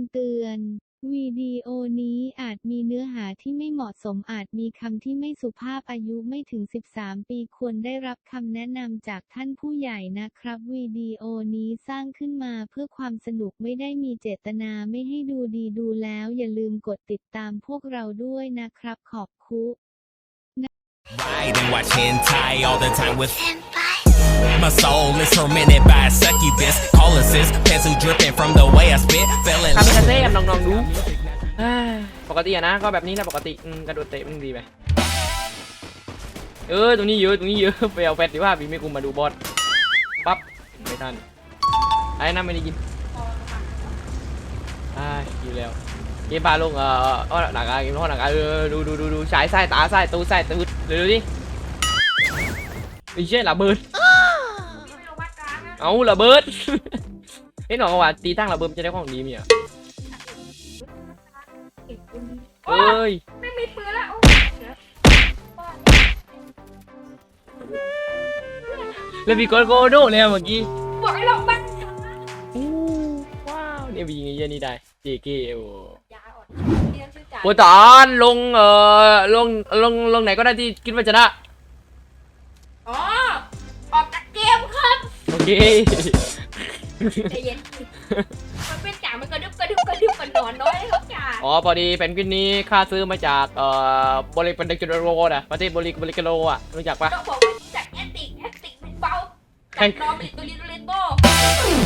ำเตือน วิดีโอนี้อาจมีเนื้อหาที่ไม่เหมาะสมอาจมีคำที่ไม่สุภาพอายุไม่ถึง 13 ปีควรได้รับคำแนะนำจากท่านผู้ใหญ่นะครับวิดีโอนี้สร้างขึ้นมาเพื่อความสนุกไม่ได้มีเจตนาไม่ให้ดูดีดูแล้ว อย่าลืมกดติดตามพวกเราด้วยนะครับขอบคุณ Ride and watch hentai all the time with My soul is tormented by a succubus Call assist, pencil dripping from the way I spit Fell in คามิ love คาเซ่ลองลองดูเอ้ยปกติอะนะ ก็แบบนี้แหละปกติอืมกระโดดเตะมันดีไหมเออ ตรงนี้เยอะ ตรงนี้เยอะ ไปเอาแฟดดีว่าพี่ไม่คุมมาดูบอสปั๊บ ไม่ทัน ไอ้นั่นไม่ได้ยินไอ้อยู่แล้ว เกมพาลงเอ่อเออหนักอะเกมพ่อหนักอะเออดูดูดูดูฉายไส้ตาไส้ตูไส้ตูดเดี๋ยวดูดิไอ้เชี่ยระเบิด เอาระเบิดเฮ้ยหนอกว่าตีตั้งระเบิดมันจะได้ของดีมั้ยอะเอ้ยไม่มีปืนแล้วแล้วมีกอลโกโดเนี่ยเมื่อกี้บอกให้ลงบ้านอู้ว้าวเนี่ยมีอย่างเงี้ยนี่ได้ JK โอ้ยาอ่อนเรียนชื่อจ๋าโหตอนลงเอ่อลงลงลงไหนก็ได้ที่คิดว่าจะได้อ๋อออกจากเกมครับโอเคใจเย็นมันเป็นจ๋ามันกระดึบกระดึบกระดึบมันนอนน้อยครับจ๋าอ๋อพอดีแผ่นกวินนี้ค่าซื้อมาจากเอ่อบริปันเดกิโรนะประเทศบริบริกโรอะรู้จักปะต้องบอกว่าจากแอนติกแอนติกเป็นเบาใครจากนอร์มิตัวลิโตลิโต้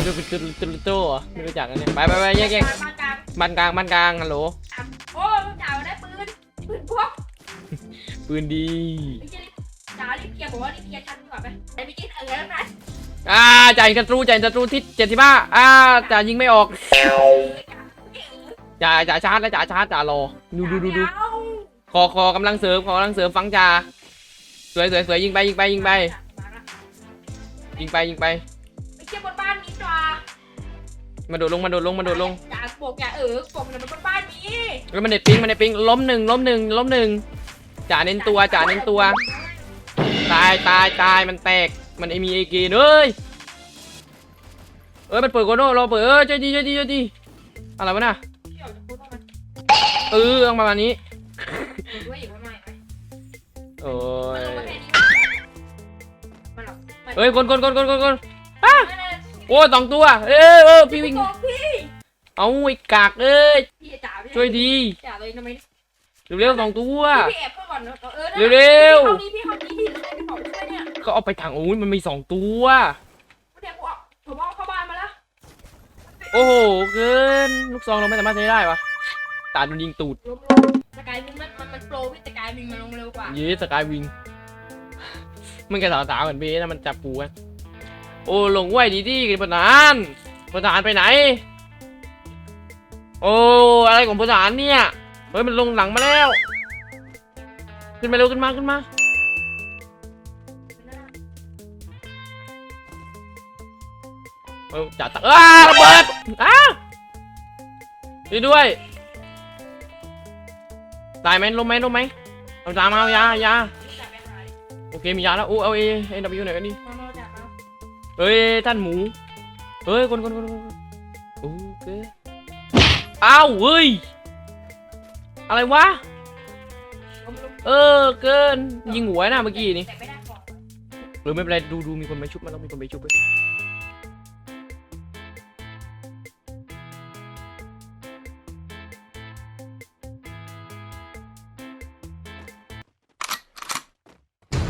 ดูตุลุตุลุโตอะไม่รู้จักกันเนี่ยไปไปไปแยกแยกมากลางบ้านกลางบ้านกลางฮัลโหลโอ้จ๋าได้ปืนปืนพวกปืนดีไม่ใช่จ๋ารีบเคลียร์บอกว่ารีบเคลียร์ชันก่อนไปไอ้พี่กิ๊กเออแล้วนะ อ่าจ่ายศัตรูจ่ายศัตรูที่เจ็ดสิบห้าอ่าจ่ายิงไม่ออกจ่าจ่าชาร์จแล้วจ่าชาร์จจ่ารอดูดูดูดูคอคอกำลังเสริมขอกำลังเสริมฟังจ่าสวยสวยสวยยิงไปยิงไปยิงไป ยิงไปยิงไปไปเที่ยวบนบ้านนี้จ้ามาโดดลงมาโดดลงมาโดดลงจ่าบอกอย่าเออบอกมันบนบ้านนี้แล้วมันเด็ดปิงมันเด็ดปิงล้มหนึ่งล้มหนึ่งล้มหนึ่งจ่าเน้นตัวจ่าเน้นตัว ตายตายตายมันแตก มันไอมีเอกีเอ้ยเอ้ยมันเปิดโกโน่เราเปิดเออใจดีใจดีใจดีอะไรวะน่ะพี่ออกจากพูดว่ามันเออต้องประมาณนี้มันด้วยอีกว่าไม่ไหมโอ้มันยลงมาแค่นี้มันหรอเฮ้ยคนคนคนคนคนคนไม่ได้โอ้ยสองตัวเออเออพี่วิ่งบอกพี่เอาไอ้กากเอ้ยพี่จ๋าพี่ช่วยดีจ๋าเลยทำไมเร็วๆสองตัวพี่แอบเข้าก่อนเออเร็วๆ ก็เอาไปทางโอ้ยมันมีสองตัว เดี๋ยวกูออกผมเอาเข้าบ้านมาแล้วโอ้โหเกินลูกซองเราไม่สามารถใช้ได้วะตาโดนยิงตูดลงสกายวิงมันมันมันโปรพี่สกายวิงมันลงเร็วกว่าเย้สกายวิงมันแกสาวสาวๆเหมือนเบสนะมันจับปูกันโอ้ลงไหวดีดีกันประธานประธานไปไหน โอ้อะไรของประธานเนี่ยเฮ้ยมันลงหลังมาแล้ว ขึ้นมาเร็วขึ้นมาขึ้นมา จ่าตักอ้าระเบิดอ้าช่วยด้วยตายไหมล้มไหมล้มไหมเอาตามมาเอายายาจ๋าไปหาโอเคมียาแล้วอู้เอาเอเอ็นดับยูไหนกันดิมามาจ๋ามาเฮ้ยท่านหมูเฮ้ยคนคนคนคนคนโอเคอ้าวเฮ้ยอะไรวะลงลงเออเกินยิงหัวนะเมื่อกี้นี่แต่ไม่ได้ของหรือไม่เป็นไรดูดูมีคนไปชุบมันต้องมีคนไปชุบเล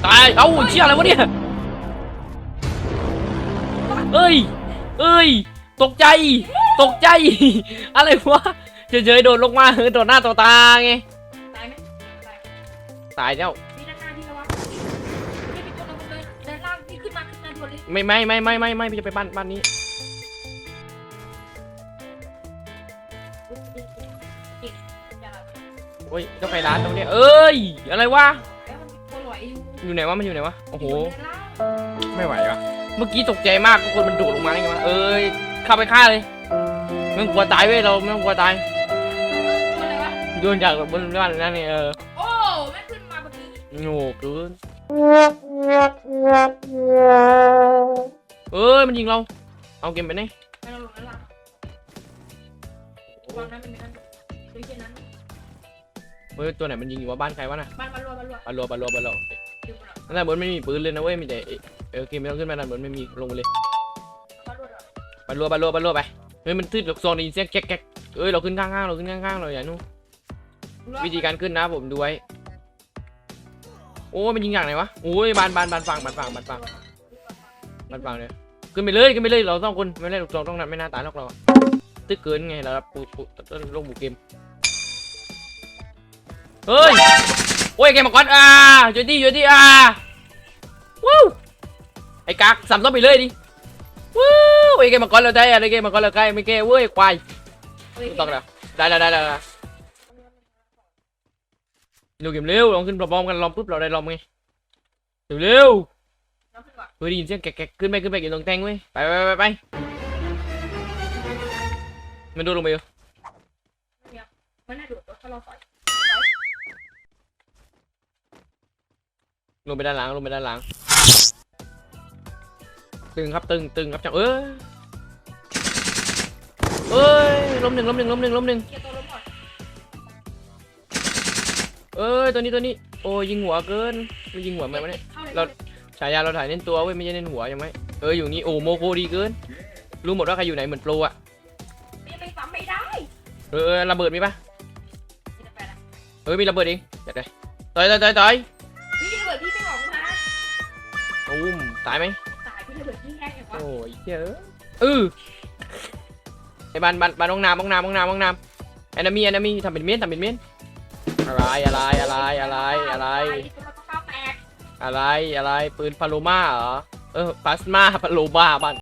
ตายเอ้าเชี่ยอะไรวะเนี่ยเอ้ย เอ้ย ตกใจ ตกใจ อะไรวะ เฉยๆโดดลงมาเออโดดหน้าต่อตาไง ตายไหมตายตายแล้วพี่ด้านหน้าพี่ระวังพี่เป็นคนลงเลยด้านล่างพี่ขึ้นมาขึ้นมาด่วนเลยไม่ไม่ไม่ไม่ไม่ไม่พี่จะไปบ้านบ้านนี้ โอ้ยก็ไปร้านตรงเนี้ยเอ้ย อะไรวะแล้วมันตัวล อยอยู่อยู่ไหนวะมันอยู่ไหนวะโอ้โหอยู่ด้านล่างไม่ไหววะเมื่อกี้ตกใจมากทุกคนมันโดดลงมาได้ไงวะเอ้ยเข้าไปฆ่าเลยไม่ต้องกลัวตายเว้ยเราไม่ต้องกลัวตายตัวอะไรวะโดนจากบนบ้านนั่นนี่เออโอ้ไม่ขึ้นมาเมื่อกี้โง่เกินเอ้ยมันยิงเรา เอาเกมไปไหนไปเราลงด้านล่างโอ้ตอนนั้นเป็นนั้นดูแค่นั้นเฮ้ยตัวไหนมันยิงอยู่ว่าบ้านใครวะน่ะบ้านมันรัวมันรัวบารัวบารัวบารัว อยู่บนนั่นแหละบนไม่มีปืนเลยนะเว้ยมีแต่เอออโอเคไม่ต้องขึ้นมาด้านบนไม่มีลงไปเลยบ้านรัวบารัวบารัวบารัวไปเฮ้ยมันตื้นลูกซองได้ยินเสียงแก๊กแก๊กเอ้ยเราขึ้นข้างๆเราขึ้นข้างๆเราอย่านู่นวิธีการขึ้นนะผมดูไว้โอ้มันยิงอย่างไหนวะโอ้ยบานบานบานฟังบานฟังบานฟังบานฟังเลยขึ้นไปเลยขึ้นไปเลยเราต้องคนไม่ได้ลูกซองต้องนั้นไม่น่าตายหรอกเราตึกเกินไงเราปูปูลงหมู่เกมเฮ้ย อ้ยเกมมาก่อนอ่าจอยดี้จอยดี้อ่าวู้ไอ้กักสัมต้องไปเลยดิวู้ไอ้เกมมาก่อนเราได้อะไรเกมมาก่อนเราใกล้ไม่แก้เว้ยควายไม่ต้องแล้วได้แล้วได้แล้วได้แล้วเร็วเกมเร็วลองขึ้นพร้อมๆกันลองปุ๊บเราได้ลองไงเร็วเร็วเฮ้ยได้ยินเสียงแกะๆขึ้นไปขึ้นไปเก็บตรงแทงเว้ยไปไปไปไปมันโดนลงไปเหรอมันน่าดูดถ้าเราต่อย ลงไปด้านหลังลงไปด้านหลัง ตึงครับตึงตึงครับจังเอ้ยเอ้ยล้มหนึ่งล้มหนึ่งล้มหนึ่งล้มหนึ่งเกียร์ตัวล้มก่อนเอ้ยตัวนี้ตัวนี้ โอ้ยยิงหัวเกินไม่ยิงหัวไหมวะเนี่ยเข้าเลยเราฉายาเราถ่ายเน้นตัวเว้ยไม่ใช่เน้นหัวยังไหมเอออยู่นี่โอ้โมโคดีเกินรู้หมดว่าใครอยู่ไหนเหมือนโปรอะไม่ไปซ้ำไม่ได้เออเออระเบิดมีปะนี่จะไปละเออมีระเบิดเองจัดเลยต่อยต่อยต่อย ตายไหมตายพี่ระเบิดพี่แห้งอย่างวะโอ้ยเจ้อเออไอ้บ้านบ้านบ้านห้องน้ำห้องน้ำห้องน้ำห้องน้ำแอนนามีแอนนามีทำเป็นเมียนทำเป็นเมียนอะไรอะไรอะไรอะไรอะไรตัวมันก็ก้าวแตกอะไรอะไรปืนพาโลมาเหรอเออพลาสมาพาโลมาบ้าน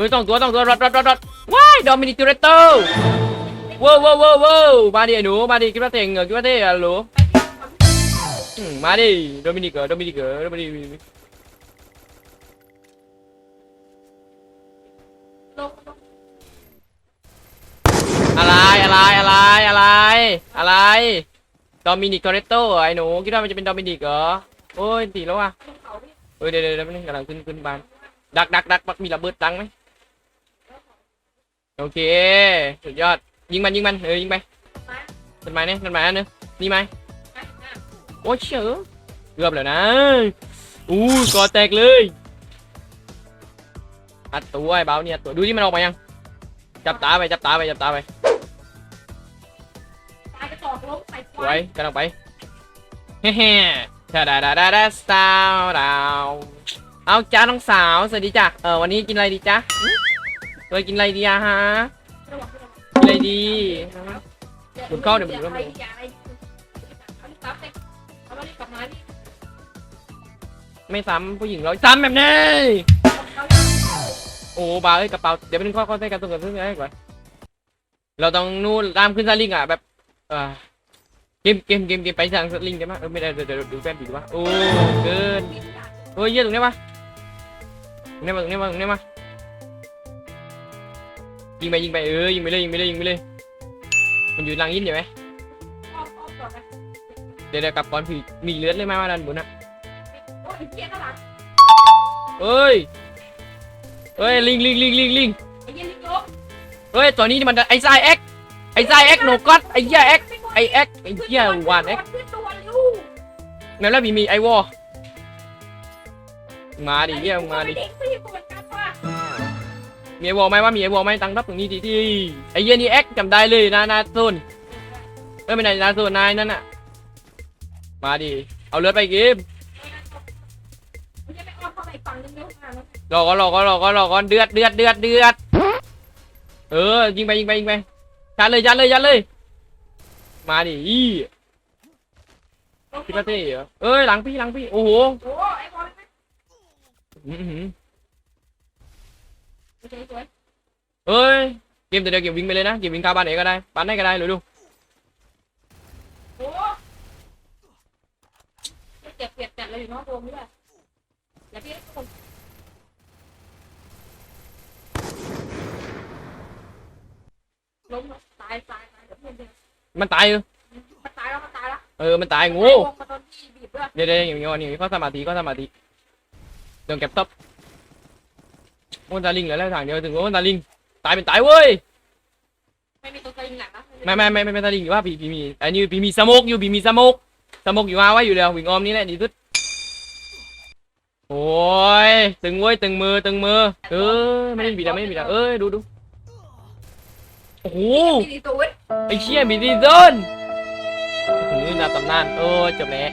ฮ้ยต้องตัวต้องตัวรถรถรถรถว้ายโดมินิกตูเรตโต้ว้าวว้าวว้าวมาดิไอ้หนูมาดิคิดว่าเต็งเหรอคิดว่าเท่อะหรูอืมาดิโดมินิกเหรอโดมินิกเหรอโดมินิกอะไรอะไรอะไรอะไร อะไรโดมินิกโตเรโต้ไอ้หนูคิดว่ามันจะเป็นโดมินิกเหรอโอ้ยตีแล้วว่ะเฮ้ยเดี๋ยวเดี๋ยวมันกำลังขึ้นขึ้นบานดักดักดักมีระเบิดดังไหม โอเคสุดยอดยิงมันยิงมันเออยิงไปต้นไม้เนี่ยต้นไม้อันนึงนี่ไหมโอ้ยเชื่อเกือบแล้วนะอู้กอแตกเลยอัดตัวไอ้เบาเนี่ยตัวดูที่มันออกมายัง จับตาไปจับตาไปจับตาไปตายจะตอกล้มใส่สวยกำลังไปเฮ้เฮ้ชาดาดาดาดาสาวดาวเอาจ้าน้องสาวสวัสดีจ้ะเออวันนี้กินอะไรดีจ๊ะ หึเออกินอะไรดีอะฮะ กินอะไรดีหมุนเข้าเดี๋ยวหมุนเข้าอะไราไรเลยเอามาที่กลับมาที่ไม่ซ้ำผู้หญิงเราซ้ำแบบนี้โอ้บาเอ้ยกระเป๋าเดี๋ยวเป็นข้อข้อใส่กันตรงกันเพื่อนให้ก่อนเราต้องนู่นตามขึ้นซาลิงอะแบบเออเกมเกมเกมเกมไปทางซาลิงได้ไหมเออไม่ได้เดี๋ยวเดี๋ยวดูแฟนผีดูวะโอ้เกินที่ทุกอย่างเฮ้ยเยี่ยตรงนี้มาตรงนี้มาตรงนี้มาตรงนี้มา ยิงไปยิงไปเออยิงไปเลยยิงไปเลยยิงไปเลย มันอยู่หลังยินใช่ไหมอ้อมอ้อมก่อนนะเดี๋ยวเดี๋ยวกลับก่อนผีมีเลือดเลยไหมว่าด้านบนอะโอ้ยเกียร์ข้างหลังเอ้ยเอ้ยลิงลิงลิงลิงลิงไอ้เหี้ยลิงลบเฮ้ยตัวนี้มันไอ้ไซเอ็กไอ้ไซเอ็กโนกัสไอ้เหี้ยเอ็กไอ้เอ็กไอ้เหี้ยวานเอ็กขึ้นตัวลูกนั่นแล้วมีมีไอวอมาดิเหี้ยมาดิไม่ใช่ตัวกันว่ะ มีไอวอไหมว่ามีไอวอไหมตังรับตรงนี้ดีที่ไอ้เหี้ยนี่เอ็กจำได้เลยนะนาโซนเอ้ยไม่ได้นาโซนนายนั่นน่ะมาดิเอาเลือดไปเกมมันจะไปอ้อมเข้าไปอีกฝั่งนึงเร็วมากแล้วรอก่อนรอก่อนรอก่อนรอก่อนเดือดเดือดเดือดเดือดเออยิงไปยิงไปยิงไปยัดเลยยัดเลยยัดเลย มาดิอีพี่ประเทศเหรอเอ้ยหลังพี่หลังพี่โอ้โห เอ้ยเกมตัวเดียวเก็บวิ่งไปเลยนะเก็บวิ่งคาบ้านไหนก็ได้บ้านไหนก็ได้เลยดูโอ้เจ็บเปียกจัดเลยเนาะโดนด้วยอย่าพี่ผมล้มตายตายตายเดี๋ยวเพื่อนเดี๋ยวมันตายเออมันตายแล้วมันตายแล้วเออมันตายงูมันโดนพี่บีบด้วยเดี๋ยวเดี๋ยวอย่างเงี้ยอย่างเงี้ยเขาสมาธิเขาสมาธิเดินเก็บท็อปโอ นตาลิงเหลือแล้วทางเดียวถึงโอนตาลิงตายเป็นตายเว้ยไม่มีตัวสลิงหลังนะไม่ไม่ไม่ไม่ไม่ตาลิงอยู่ว่าพี่พี่มีอันนี้พี่มีสโมกอยู่พี่มีสโมกสโมกอยู่มาไว้อยู่แล้ววิ่งออมนี่แหละดีสุดโอ้ยตึงเว้ยตึงมือตึงมือเออไม่ได้บีดาไม่ได้บีดาเอ้ยดูดูโอ้โหมีดีตัวเว้ยไอ้เชี่ยมีดีโซนนี่นาตำนานโอ้ยจบแล้ว